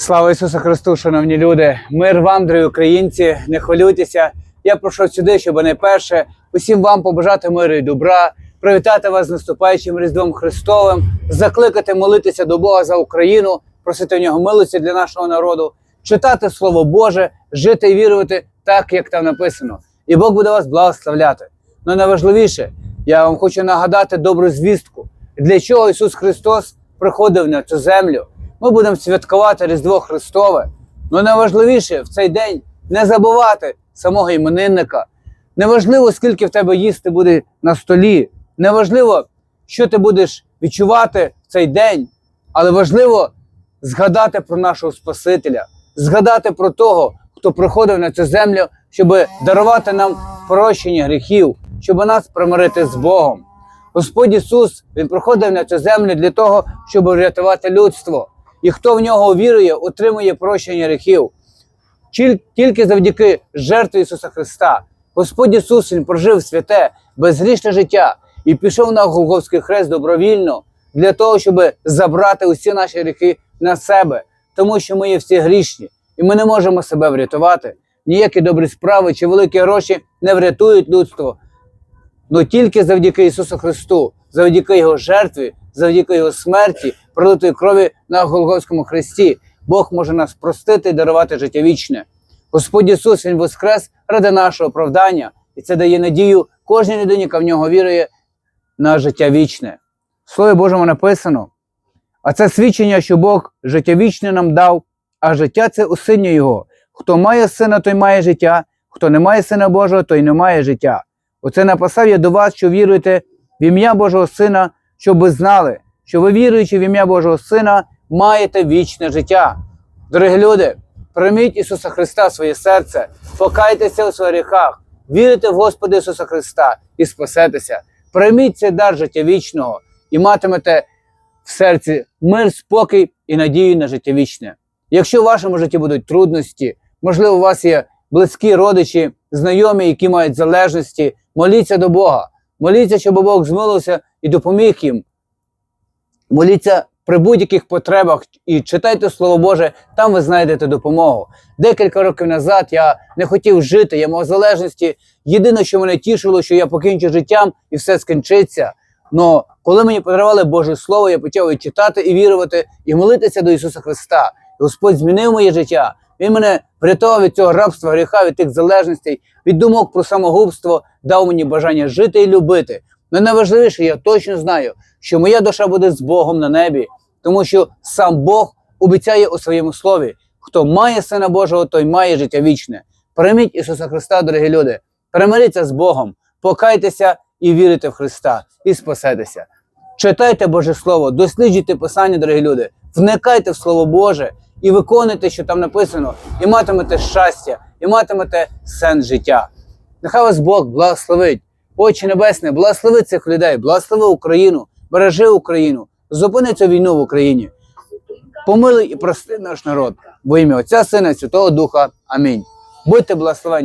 Слава Ісусу Христу, шановні люди! Мир вам, дорогі українці, не хвилюйтеся. Я прийшов сюди, щоб найперше усім вам побажати миру і добра, привітати вас з наступаючим Різдвом Христовим, закликати молитися до Бога за Україну, просити в нього милості для нашого народу, читати Слово Боже, жити і вірувати так, як там написано. І Бог буде вас благословляти. Ну найважливіше, я вам хочу нагадати добру звістку, для чого Ісус Христос приходив на цю землю. Ми будемо святкувати Різдво Христове. Ну найважливіше в цей день не забувати самого іменинника. Неважливо, скільки в тебе їсти буде на столі. Неважливо, що ти будеш відчувати в цей день, але важливо згадати про нашого Спасителя, згадати про того, хто приходив на цю землю, щоб дарувати нам прощення гріхів, щоб нас примирити з Богом. Господь Ісус Він приходив на цю землю для того, щоб врятувати людство. І хто в нього вірує, отримує прощення гріхів. Тільки завдяки жертві Ісуса Христа. Господь Ісус Він прожив святе, безгрішне життя і пішов на Голговський хрест добровільно для того, щоб забрати усі наші гріхи на себе, тому що ми є всі грішні, і ми не можемо себе врятувати. Ніякі добрі справи чи великі гроші не врятують людство. Но тільки завдяки Ісусу Христу, завдяки Його жертві, завдяки Його смерті, пролитої крові на Голгофському хресті, Бог може нас простити і дарувати життя вічне. Господь Ісус Він воскрес ради нашого оправдання, і це дає надію кожній людині, яка в нього вірує на життя вічне. В Слові Божому написано. А це свідчення, що Бог життя вічне нам дав, а життя це у сині Його. Хто має сина, той має життя, хто не має сина Божого, той не має життя. Оце написав я до вас, що віруєте в ім'я Божого Сина, щоб ви знали, що ви віруючи в ім'я Божого Сина, маєте вічне життя. Дорогі люди, прийміть Ісуса Христа в своє серце, покайтеся у своїх гріхах, вірите в Господа Ісуса Христа і спасетеся. Прийміть цей дар життя вічного і матимете в серці мир, спокій і надію на життя вічне. Якщо в вашому житті будуть трудності, можливо, у вас є близькі родичі, знайомі, які мають залежності, моліться до Бога. Моліться, щоб Бог змилився і допоміг їм. Моліться при будь-яких потребах і читайте Слово Боже, там ви знайдете допомогу. Декілька років назад я не хотів жити, я мав залежності. Єдине, що мене тішило, що я покінчу життям і все скінчиться. Но коли мені подарували Боже Слово, я почав і читати, і вірувати, і молитися до Ісуса Христа. Господь змінив моє життя. Він мене врятував від цього рабства, гріха, від тих залежностей, від думок про самогубство, дав мені бажання жити і любити. Но найважливіше, я точно знаю, що моя душа буде з Богом на небі, тому що сам Бог обіцяє у своєму слові: хто має сина Божого, той має життя вічне. Прийміть Ісуса Христа, дорогі люди, перемиріться з Богом, покайтеся і вірите в Христа, і спасетеся. Читайте Боже Слово, досліджуйте Писання, дорогі люди, вникайте в Слово Боже і виконуйте, що там написано, і матимете щастя, і матимете сенс життя. Нехай вас Бог благословить. Очі Небесне, благослови цих людей, благослови Україну, бережи Україну, зупини цю війну в Україні. Помилуй і прости наш народ. Во ім'я Отця Сина Святого Духа. Амінь. Будьте благословені.